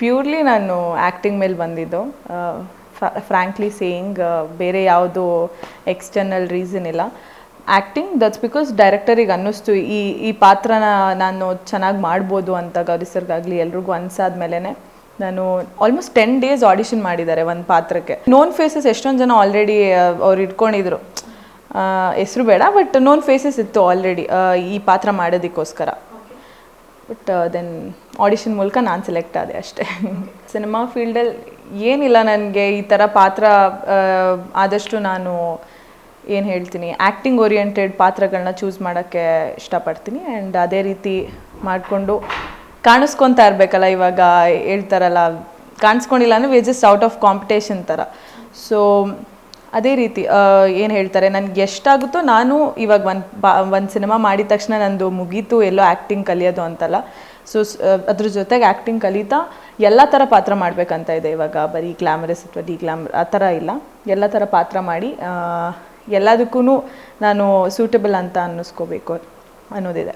Purely ನಾನು acting ಮೇಲೆ ಬಂದಿದ್ದು. ಫ್ರ್ಯಾಂಕ್ಲಿ ಸೇಯಿಂಗ್ ಬೇರೆ ಯಾವುದು ಎಕ್ಸ್ಟರ್ನಲ್ ರೀಸನ್ ಇಲ್ಲ. ಆ್ಯಕ್ಟಿಂಗ್ ದಟ್ಸ್ ಬಿಕಾಸ್ ಡೈರೆಕ್ಟರಿಗೆ ಅನ್ನಿಸ್ತು, ಈ ಈ ಪಾತ್ರನ ನಾನು ಚೆನ್ನಾಗಿ ಮಾಡ್ಬೋದು ಅಂತ ಗೌರಿ ಸರ್ಗಾಗಲಿ ಎಲ್ರಿಗೂ ಅನ್ಸಾದ್ಮೇಲೆ ನಾನು ಆಲ್ಮೋಸ್ಟ್ ಟೆನ್ ಡೇಸ್ ಆಡಿಷನ್ ಮಾಡಿದ್ದಾರೆ ಒಂದು ಪಾತ್ರಕ್ಕೆ. ನೋನ್ ಫೇಸಸ್ ಎಷ್ಟೊಂದು ಜನ ಆಲ್ರೆಡಿ ಅವ್ರು ಇಟ್ಕೊಂಡಿದ್ರು. ಹೆಸರು ಬೇಡ ಬಟ್ ನೋನ್ ಫೇಸಸ್ ಇತ್ತು ಆಲ್ರೆಡಿ ಈ ಪಾತ್ರ ಮಾಡೋದಕ್ಕೋಸ್ಕರ. ಬಟ್ ದೆನ್ ಆಡಿಷನ್ ಮೂಲಕ ನಾನು ಸೆಲೆಕ್ಟ್ ಆದೆ ಅಷ್ಟೇ. ಸಿನಿಮಾ ಫೀಲ್ಡಲ್ಲಿ ಏನಿಲ್ಲ ನನಗೆ ಈ ಥರ ಪಾತ್ರ ಆದಷ್ಟು ನಾನು ಏನು ಹೇಳ್ತೀನಿ ಆ್ಯಕ್ಟಿಂಗ್ ಓರಿಯೆಂಟೆಡ್ ಪಾತ್ರಗಳನ್ನ ಚೂಸ್ ಮಾಡೋಕ್ಕೆ ಇಷ್ಟಪಡ್ತೀನಿ. ಆ್ಯಂಡ್ ಅದೇ ರೀತಿ ಮಾಡಿಕೊಂಡು ಕಾಣಿಸ್ಕೊತಾ ಇರಬೇಕಲ್ಲ ಇವಾಗ ಹೇಳ್ತಾರಲ್ಲ, ಕಾಣಿಸ್ಕೊಂಡಿಲ್ಲ ಅಂದರೆ we just out of competition ಥರ ಸೊ ಅದೇ ರೀತಿ ಏನು ಹೇಳ್ತಾರೆ, ನನಗೆ ಎಷ್ಟಾಗುತ್ತೋ ನಾನು ಇವಾಗ ಒಂದು ಒಂದು ಸಿನಿಮಾ ಮಾಡಿದ ತಕ್ಷಣ ನಂದು ಮುಗೀತು, ಎಲ್ಲೋ ಆ್ಯಕ್ಟಿಂಗ್ ಕಲಿಯೋದು ಅಂತಲ್ಲ. ಸೊ ಅದ್ರ ಜೊತೆಗೆ ಆ್ಯಕ್ಟಿಂಗ್ ಕಲಿತಾ ಎಲ್ಲ ಥರ ಪಾತ್ರ ಮಾಡಬೇಕಂತ ಇದೆ ಇವಾಗ. ಬರೀ ಗ್ಲಾಮರಸ್ ಅಥವಾ ಡಿ ಗ್ಲಾಮರ್ ಆ ಥರ ಇಲ್ಲ. ಎಲ್ಲ ಥರ ಪಾತ್ರ ಮಾಡಿ ಎಲ್ಲದಕ್ಕೂ ನಾನು ಸೂಟಬಲ್ ಅಂತ ಅನ್ನಿಸ್ಕೋಬೇಕು ಅನ್ನೋದಿದೆ.